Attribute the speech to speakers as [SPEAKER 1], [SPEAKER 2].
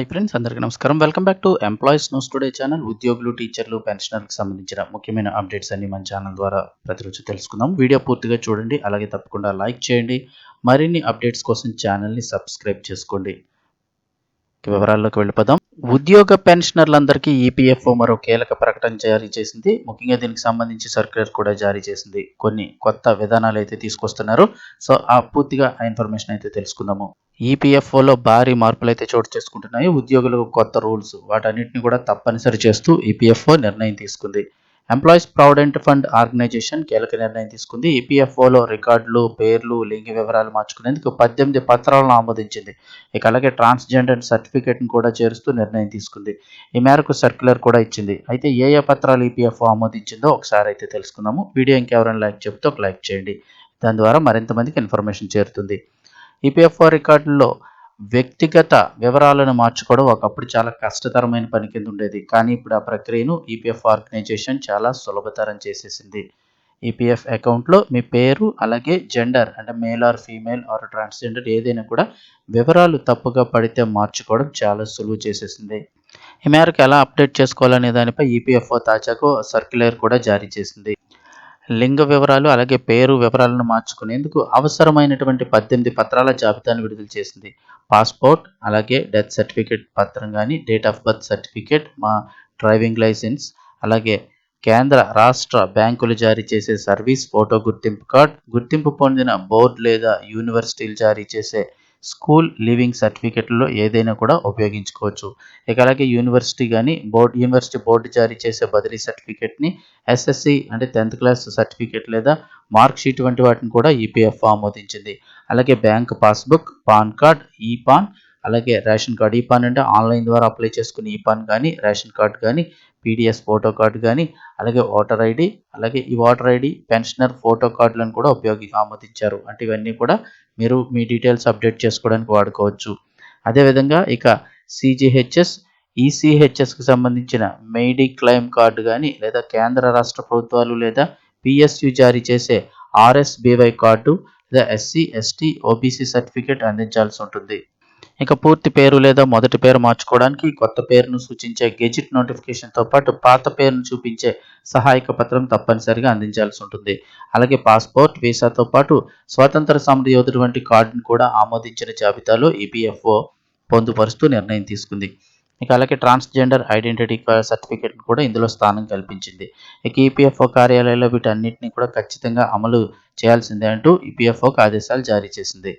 [SPEAKER 1] High friends అందరికీ నమస్కారం. Welcome back to employees news today channel. ఉద్యోగులు టీచర్లు పెన్షనర్కి సంబంధించిన ముఖ్యమైన అప్డేట్స్ అన్ని మన ఛానల్ ద్వారా ప్రతిరోజు తెలుసుకుందాం. వీడియో పూర్తిగా చూడండి అలాగే తప్పకుండా లైక్ చేయండి. మరిన్ని అప్డేట్స్ కోసం ఛానల్ని సబ్స్క్రైబ్ చేసుకోండి. వివరాల్లోకి వెళ్ళిపోదాం. ఉద్యోగ పెన్షనర్లందరికీ ఈపీఎఫ్ఓ మరో కీలక ప్రకటన జారీ చేసింది. ముఖ్యంగా దీనికి సంబంధించి సర్క్యులర్ కూడా జారీ చేసింది. కొన్ని కొత్త విధానాలు అయితే తీసుకొస్తున్నారు. సో ఆ పూర్తిగా ఆ ఇన్ఫర్మేషన్ అయితే తెలుసుకుందాము. ఈపీఎఫ్ఓలో భారీ మార్పులు అయితే చోటు చేసుకుంటున్నాయి. ఉద్యోగులకు కొత్త రూల్స్ వాటన్నిటిని కూడా తప్పనిసరి చేస్తూ ఈపీఎఫ్ఓ నిర్ణయం తీసుకుంది. ఎంప్లాయీస్ ప్రావిడెంట్ ఫండ్ ఆర్గనైజేషన్ కీలక నిర్ణయం తీసుకుంది. ఈపీఎఫ్ఓలో రికార్డులు పేర్లు లింగ వివరాలు మార్చుకునేందుకు పద్దెనిమిది పత్రాలను ఆమోదించింది. ఇక అలాగే ట్రాన్స్జెండర్ సర్టిఫికేట్ను కూడా చేరుస్తూ నిర్ణయం తీసుకుంది. ఈ మేరకు సర్క్యులర్ కూడా ఇచ్చింది. అయితే ఏ ఏ పత్రాలు ఈపీఎఫ్ఓ ఆమోదించిందో ఒకసారి అయితే తెలుసుకుందాము. వీడియో ఇంకెవరైనా లైక్ చెప్తే ఒక లైక్ చేయండి. దాని ద్వారా మరింత మందికి ఇన్ఫర్మేషన్ చేరుతుంది. ఈపీఎఫ్ఓ రికార్డుల్లో వ్యక్తిగత వివరాలను మార్చుకోవడం ఒకప్పుడు చాలా కష్టతరమైన పని కింద ఉండేది. కానీ ఇప్పుడు ఆ ప్రక్రియను ఈపీఎఫ్ ఆర్గనైజేషన్ చాలా సులభతరం చేసేసింది. ఈపీఎఫ్ అకౌంట్లో మీ పేరు అలాగే జెండర్ అంటే male or female or transgender ఏదైనా కూడా వివరాలు తప్పుగా పడితే మార్చుకోవడం చాలా సులువు చేసేసింది. ఈ మేరకు ఎలా అప్డేట్ చేసుకోవాలనే దానిపై ఈపీఎఫ్ఓ తాజాకు సర్క్యులర్ కూడా జారీ చేసింది. లింగ వివరాలు అలాగే పేరు వివరాలను మార్చుకునేందుకు అవసరమైనటువంటి పద్దెనిమిది పత్రాల జాబితాను విడుదల చేసింది. పాస్పోర్ట్ అలాగే డెత్ సర్టిఫికేట్ పత్రం కానీ డేట్ ఆఫ్ బర్త్ సర్టిఫికేట్ మా డ్రైవింగ్ లైసెన్స్ అలాగే కేంద్ర రాష్ట్ర బ్యాంకులు జారీ చేసే సర్వీస్ ఫోటో గుర్తింపు కార్డ్ గుర్తింపు పొందిన బోర్డు లేదా యూనివర్సిటీలు జారీ చేసే స్కూల్ లీవింగ్ సర్టిఫికెట్లో ఏదైనా కూడా ఉపయోగించుకోవచ్చు. ఇక అలాగే యూనివర్సిటీ కానీ బోర్డు యూనివర్సిటీ బోర్డు జారీ చేసే బదిలీ సర్టిఫికెట్ని ఎస్ఎస్సి అంటే టెన్త్ క్లాస్ సర్టిఫికెట్ లేదా మార్క్ షీట్ వంటి వాటిని కూడా ఈపీఎఫ్ ఆమోదించింది. అలాగే bank passbook PAN card e PAN అలాగే రేషన్ కార్డు ఈ పాన్ అంటే ఆన్లైన్ ద్వారా అప్లై చేసుకుని ఈ పాన్ కానీ రేషన్ కార్డు కానీ పీడిఎస్ ఫోటో కార్డు కానీ అలాగే ఓటర్ ఐడి అలాగే ఈ ఓటర్ ఐడి పెన్షనర్ ఫోటో కార్డులను కూడా ఉపయోగి ఆమోదించారు. అంటే ఇవన్నీ కూడా మీరు మీ డీటెయిల్స్ అప్డేట్ చేసుకోవడానికి వాడుకోవచ్చు. అదేవిధంగా ఇక సిజిహెచ్ఎస్ ఈసీహెచ్ఎస్కి సంబంధించిన మెడిక్లైమ్ కార్డు కానీ లేదా కేంద్ర రాష్ట్ర ప్రభుత్వాలు లేదా పిఎస్యు జారీ చేసే ఆర్ఎస్బివై కార్డు లేదా ఎస్సీ ఎస్టీ ఓబీసీ సర్టిఫికేట్ అందించాల్సి ఉంటుంది. ఇక పూర్తి పేరు లేదా మొదటి పేరు మార్చుకోవడానికి కొత్త పేరును సూచించే గెజిట్ నోటిఫికేషన్తో పాటు పాత పేరును చూపించే సహాయక పత్రం తప్పనిసరిగా అందించాల్సి ఉంటుంది. అలాగే పాస్పోర్ట్ వీసాతో పాటు స్వాతంత్ర సమర యోధుడు వంటి కార్డును కూడా ఆమోదించిన జాబితాలో ఈపీఎఫ్ఓ పొందుపరుస్తూ నిర్ణయం తీసుకుంది. ఇక అలాగే ట్రాన్స్జెండర్ ఐడెంటిటీ సర్టిఫికేట్ కూడా ఇందులో స్థానం కల్పించింది. ఇక ఈపీఎఫ్ఓ కార్యాలయంలో వీటన్నిటిని కూడా ఖచ్చితంగా అమలు చేయాల్సిందే అంటూ ఈపీఎఫ్ఓకి ఆదేశాలు జారీ చేసింది.